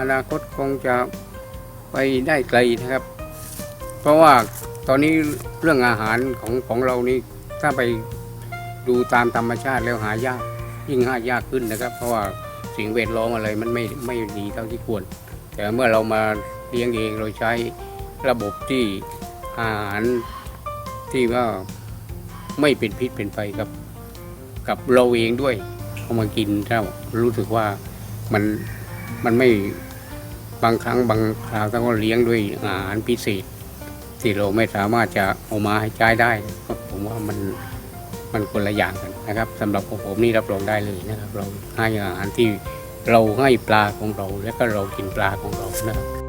อนาคตคงจะไปได้ไกลนะครับ เพราะว่าตอนนี้เรื่องอาหารของของเรานี่ถ้าไปดูตามธรรมชาติแล้วหายากยิ่งหายากขึ้นนะครับ เพราะว่าสิ่งแวดล้อมอะไรมันไม่ไม่ดีเท่าที่ควร แต่เมื่อเรามาเลี้ยงเองเราใช้ระบบที่อาหารที่ว่าไม่เป็นพิษเป็นภัยกับ กับเราเองด้วยเอามากินแล้วรู้สึกว่ามันมันไม่ บางครั้งบางคราวต้องเลี้ยงด้วยอาหารพิเศษที่เราไม่สามารถจะเอามาให้ใช้ได้ก็ผมว่ามันมันคนละอย่างกันนะครับสำหรับของผมนี่รับรองได้เลยนะครับ เราให้อาหารที่เราให้ปลาของเรา และก็เรากินปลาของเรานะครับ